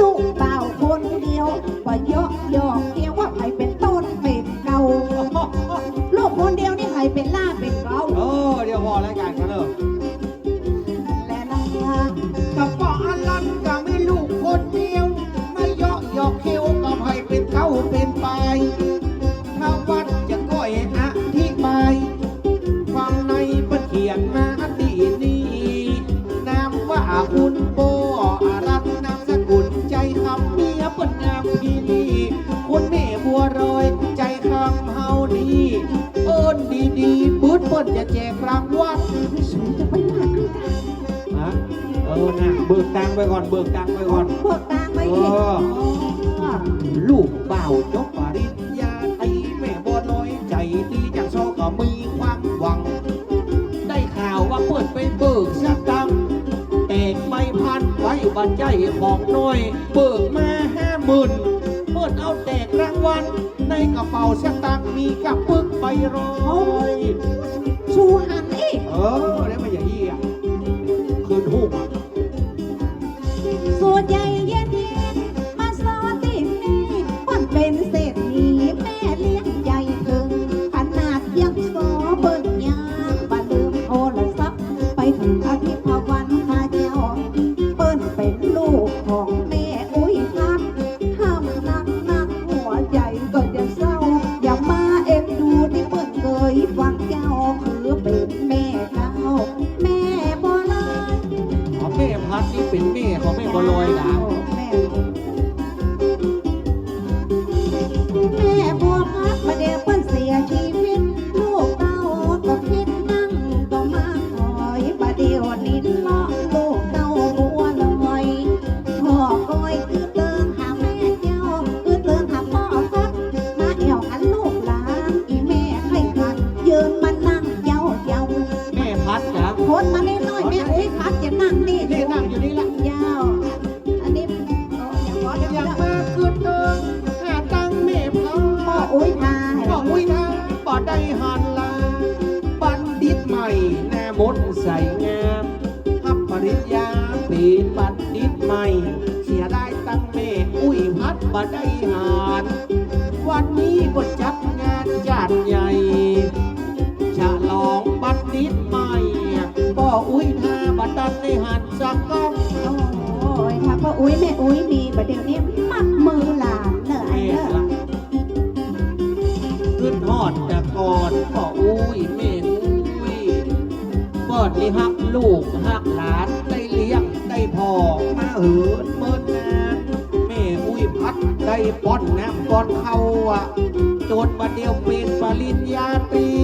ลูกเบาคนเดียวว่าเยอะยอก คงามมีดีคุณแม่บัวรอย ใจคำเฮาดีโอนดีดีบุดเปิ้นจะแจกรางวัลสูงจะไปหนักฮะเออน่ะเบิกตังไปก่อนเบิกตังไปก่อนเบิกตังไปเออลูกเป่าจก บ้านใจของน้อย เบิกมาห้าหมื่นเมื่อเอาแตกรางวัลในกระเป๋าเสตังมีกับปึกไปร้อยชูหันอีเออแล้วมันอย่างนี้อะคืนหูกอะส่วนใหญ่เย็นดี จัดงานจัดใหญ่ฉลองบัตรฑิดใหม่พ่ออุ้ยทาบัดดันในหันสักก้อนโอ้ยถ้าพ่ออุ้ยแม่อุ้ยมีประเดี๋ยวนี้มัดมือหลานเนอะอ้เนอขึ้นทอดแต่ก่อนพ่ออุ้ยแม่อุ้ยเปิดที่หักลูกฮักหลานได้เลี้ยงได้พอมาเหินเปิดงนแม่อุ้ยพัดได้ป้อนน้ำป้อนเข้าอะ จนวันเดียวเป็นปริญญาตรี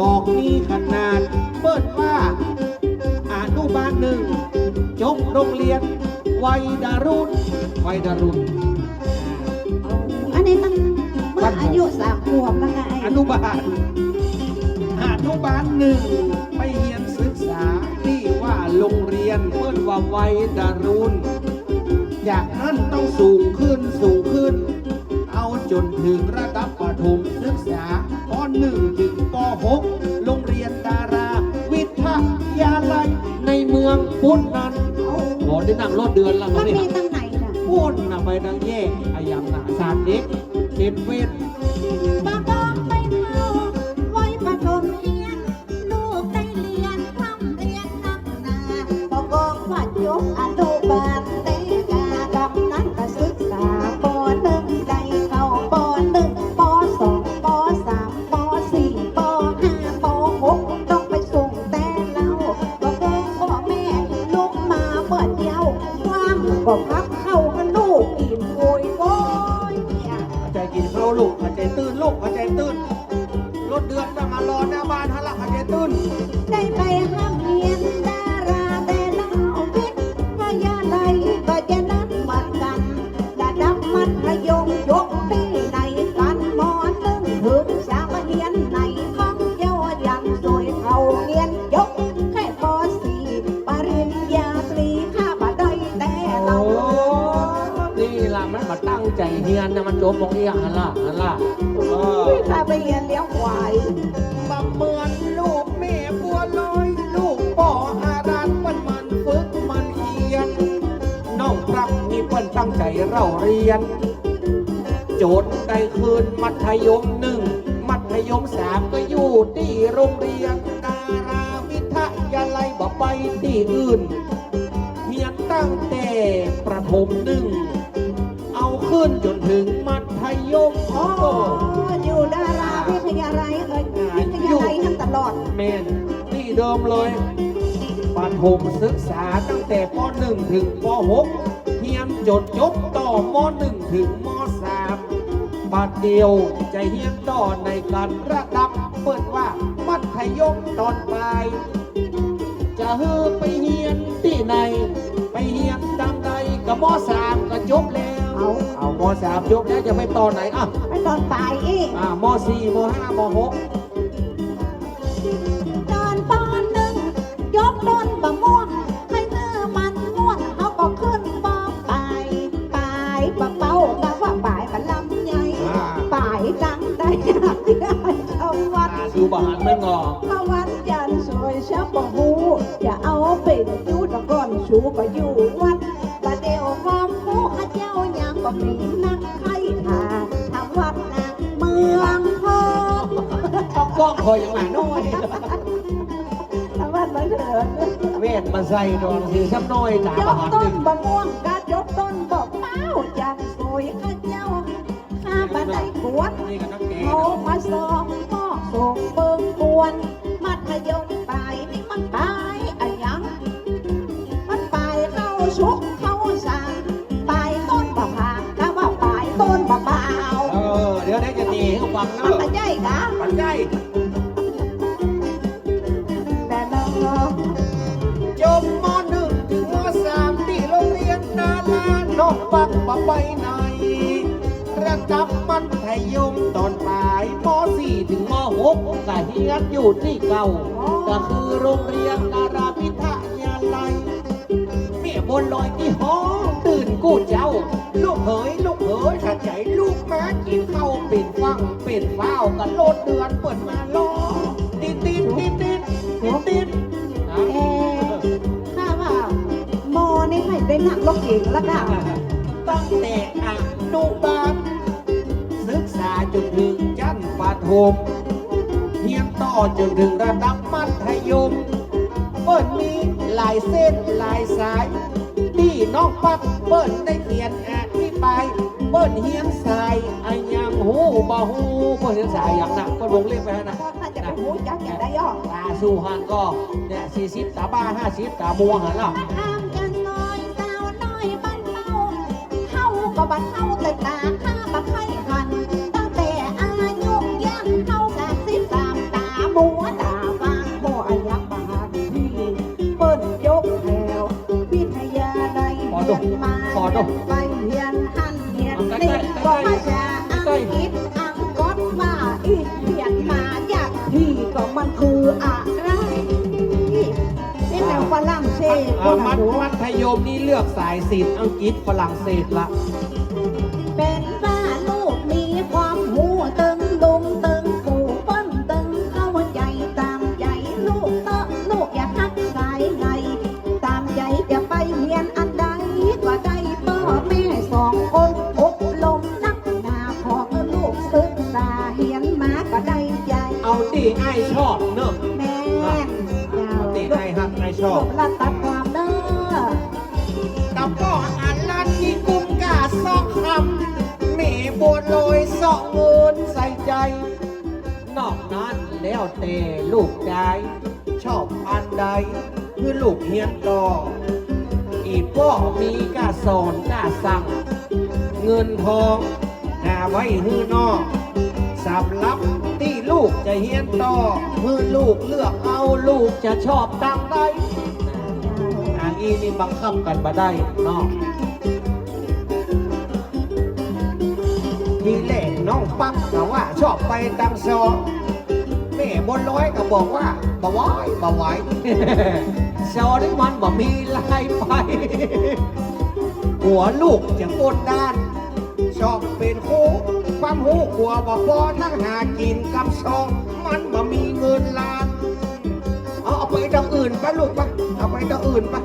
บอกนี่ขนาดเปิดว่าอนุบาลหนึ่ง จบโรงเรียน วัยดารุณวัยดารุณอันนี้ตั้งเมื่ออายุสามขวบแล้วไงอนุบาลอนุบาลหนึ่งไปเรียนศึกษาที่ว่าโรงเรียนเปิดว่าวัยดารุณจากนั้นต้องสูงขึ้นสูงขึ้น เอาจนถึงระดับประถมศึกษา ป .1 ถึงป .6 โรงเรียนดารา วิทยาลัยในเมืองพุทธนั้นโอ้ได้นั่งรถเดือนแล้วมันนี่มีตั้งไหนน่ะพูดนะไปดังแยกอายังหนาสารเด็กเขตเวท ยนนะมันจมมองเอียงหันล่ะหันล่ะถ้าไปเรียนเลี้ยงควายบำเมือนลูกแม่บัวลอย ลูกป่ออารันมันมันฝึกมันเฮียนน้องรับมีเปิ้นตั้งใจเราเรียน โจทย์ได้คืนมัธยมหนึ่งมัธยมสามก็อยู่ที่โรงเรียนดาราวิทยาลัยบ่ไปที่อื่น มนที่เดิมเลยประถมศึกษาตั้งแต่ป .1 ถึงป .6 เรียนจดจบต่อม .1 ถึงม .3 บัดเดียวจะเฮียนต่อในการระดับ เปิดว่ามัธยมตอนปลาย จะเฮือไปเฮียนที่ไหน ไปเฮียนดังใดกับม .3 ก็จบแล้ว เอาเอาม .3 จบแล้วจะไปต่อไหนอะ ไปตอนปลายอีกอ่าม .4 ม .5 ม .6 ยกต้นบะม่วงให้เนื้อมันม่วนเขาก็ขึ้นปอปลายปลายปะเป้าก็ว่าปลายปะลำใหญ่อ่าปลายดังได้หักได้เข้าวัดตาสูบอาหารไม่งอเข้าวัดจันทร์สวยชับปะหูอย่าเอาเป็นยูตะก้อนชูก็อยู่วัดประเดี๋ยวความผู้ข้าเจ้ายังก็มีนักไข่ทาทำวัดนะเมืองทองก็คอยอย่างหมาน้อยทำวัด เวทมาใส่ดอนคือซ้ำน้อยจายประหารกต้นบะม่วงกายกต้นบอกเป้าจันสวยข้าเจ้าข้าบันไดกวดนี่กับนักแกเขามาสองมอส่งเบิ่งกวนมัธยมปลายนี่มันไปอะยังมันไปเข้าชุกเข้าสางปลายต้นบะพางกะว่าปลายต้นบะเบาเออเดี๋ยวได้จะตีให้ฟังเนมันอะมาใจกะปันใจแานอกปักมาไปไหนระดับมัธยยมตอนปลายมสี่ถึงมหกก็เฮียนอยู่ที่เก่า ก็คือโรงเรียนดาราพิทยาลัยเมียบนลอยที่ห้องตื่นกู้เจ้า ลูกเอ๋ยลูกเอ๋ยถ้าใจลูกแม่กินข้าวเป็นฟังเป็นฟ้าวกันโลดเดือนเปิดมาล้อติดติดติดติดติดติดเอ๊ะข้าว่าโมนี่ให้ได้นักลกเก่งแล้วค่ะ ประถมเรียนต่อจนถึงระดับมัธยมเปิ้นมีหลายเส้นหลายสาย ที่น้องปักเปิ้นได้เขียนอธิบายเปิ้นเฮียนสายอันยังหูบ่หูเปิ้นเฮียนสายอย่างหนักก็ลงเล่นไปแล้วนะถ้าจะเป็นหูจักอย่าได้ย่อตาสู้หันก็เนี่ยสี่สิบตาบ้าห้าสิบตามัวหันล่ะห้ามกันน้อยสาวน้อยบ้านเฮาเฮาก็บัดเฮาแต่ตาข้า ลัยเรียนมาไปเรียนหันเรียนนี่ก็ภาษาอังกฤษอังกฤษมาอีกเรียนมาอยากพี่ก็มันคืออะไรนี่แนวฝรั่งเศสอ่าก็มันะธดูมัธยมนี่เลือกสายศิลป์อังกฤษฝรั่งเศสละเป็น เอาที่ไอชอบเนอะแม่นเจ้าเอาที่ไอฮักไอชอบกละตัดความเด้อกับพ่ออันลันที่กุมกาซอกคำแม่บัวลอยซอกเงินใส่ใจ นอกนั้นแล้วแต่ลูกใจชอบอันใด คือลูกเฮียนต่อ อีพ่อมีกาสอนกาสั่ง เงินทองหาไว้ฮือนอกสำหรับที่ ลูกจะเฮียนต่อฮือลูกเลือกเอาลูกจะชอบดังใดอันนี้นี่บังคับกันมาได้เนอกทีแรกน้องปั๊กก็ว่าชอบไปดังซอแม่บนร้อยก็บอกว่าบ่ไหวบ่ไหวซอนี่มันบ่มีลายไป หัวลูกจะกดด้าน ชอบเป็นคู่ ความหูขัวบ่พอทั้งหากินกับซอง มันบ่มีเงินล้าน เอาเอาไปทางอื่นปะลูกปะเอาไปทางอื่นปะ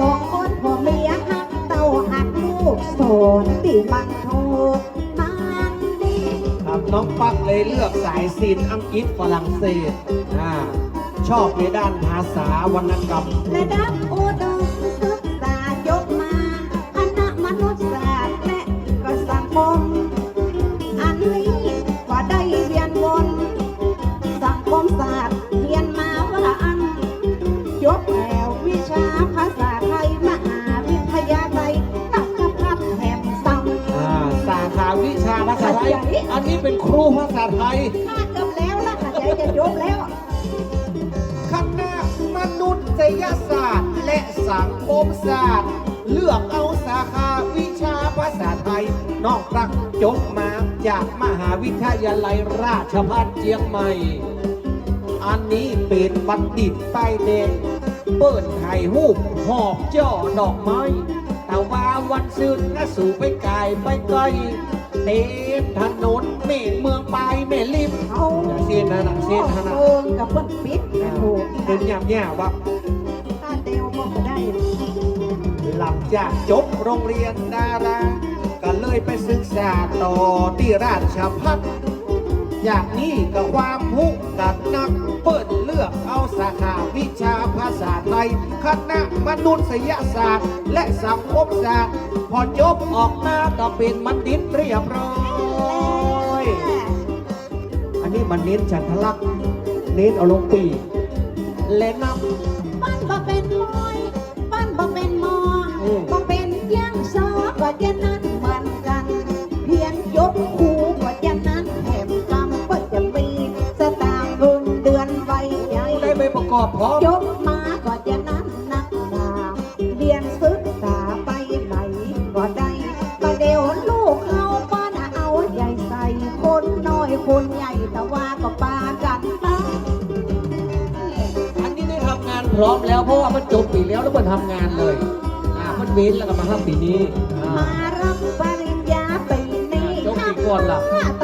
สองคนพ่อเมียหักเต้าหักลูกสอนที่มันถูกมันดีครับน้องปักเลยเลือกสายศิลป์อังกฤษฝรั่งเศสอ่าชอบในด้านภาษาวรรณกรรมระดับอุ อันนี้เป็นครูภาษาไทยถ้าเกือบแล้วล่ะค่ะใจจะยกแล้วคณะมนุษยศาสตร์ และสังคมศาสตร์ เลือกเอาสาขาวิชาภาษาไทย นอกรักจบมาจากมหาวิทยาลัยราชภัฏเชียงใหม่ อันนี้เป็นบัณฑิตป้ายแดงเปิดไข่หูปหอบจ่อดอกไม้ แต่ว่าวันซื่นน่ะสู่ไปไกลไปไกลเต็ มถนนเมฆเมืองปลายเมลิมเอาเส้นนั่นะเส้นนั่นะเอิงกับเปิ้นปิดนะถูกเป็นหยามแย่ว่าถ้าเดวก็ได้หลังจากจบโรงเรียนดาราก็เลยไปศึกษาต่อที่ราชพัฒจากนี้ก็ความหุกับนัก เปิดเลือกเอาสาขาวิชาภาษาไทยคณะมนุษยศาสตร์ และสังคมศาสตร์ พอจบออกมาก็เป็นบัณฑิตเรียบร้อย นนี้มันเน้นฉันทลักษณ์เน้นเอาลงปีและนำปั้นบ่เป็นมอยปั้นบ่เป็นมออืมบ่เป็นย่างซอก็จะนั้นเหมือนกันเพียงยกคูก็จะนั้นแถมกรรมก็จะมีสตางค์เงินเดือนใบใหญ่ได้ไปประกอบพร้อม พร้อมแล้วเพราะว่ามันจบปีแล้วแล้วมันทำงานเลยอ่ามันเว้นแล้วก็มาทำปีนี้อ่า มารับปริญญาปีนี้ยกกี่คนล่ะแต่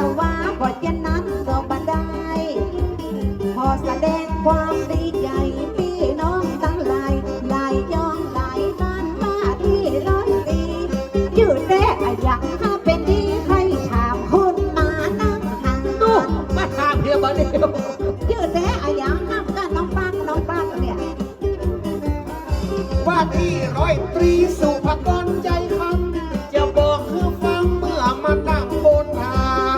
รีสุภกรใจคำจะบอกคือฟังเมื่อมานั่งบนทาง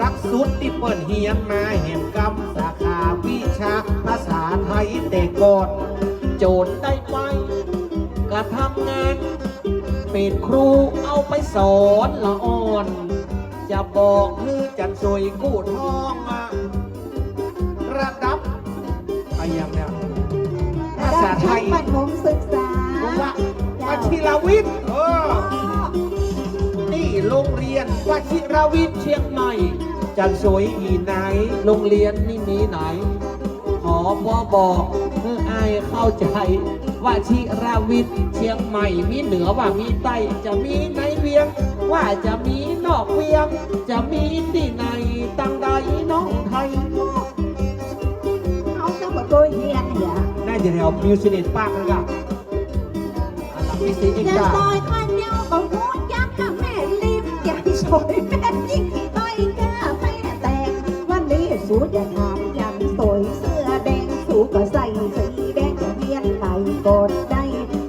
รักสุดที่เปิดเฮียนมาแห่งกรรมสาขาวิชาภาษาไทยแต่ก่อน โจทย์ได้ไปกระทำงานเป็นครูเอาไปสอนละอ่อน จะบอกคือจันสวยกู้ทองอะระดับอะไรอย่างเนี้ยภาษาไทย ระดับชั้นประถมศึกษา ว่าวชิรวิทย์เออนี่โรงเรียนวชิรวิทย์เชียงใหม่จันสวยอีไหน โรงเรียนนี่มีไหนขอบอบอกเพื่ออายเข้าใจว่าชิราวิทย์เชียงใหม่มีเหนือว่ามีใต้จะมีในเวียง ว่าจะมีนอกเวียง จะมีที่ไหนตั้งใดน้องไทยเอาเจ้าบ่ตัวเฮียนเนี่ยน่าจะแถวมิวสิเนตปากเลยอะอันดั บที่สี่อีกจะจ้าอยข้างเดียวก็หูยักษ์กับแม่ลิมใหญ่สวยแม่ยิ่งต้อยกล้าแม่แตกวันนี้สูอย่าถามยังสวยเสื้อแดงสูก็ใส่สีแดงจะเฮียนไหลกดได้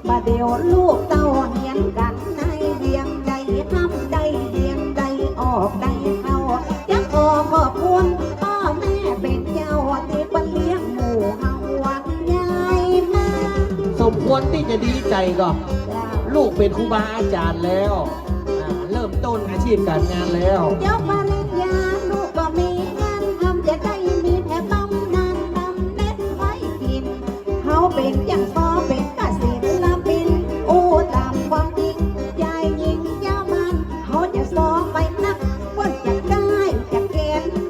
มาเดียวลูกเต้าเฮียนกันในเวียงใดห้ำใดเวียงใดออกใดเข้ายักออกขอบคุณพ่อแม่เป็นเจ้าที่เปนเลี้ยงหมู่เฮาวังใหญ่มา สมควรที่จะดีใจก่อนจ้า ลูกเป็นครูบาอาจารย์แล้วอ่าเริ่มต้นอาชีพการงานแล้วเจ้าปา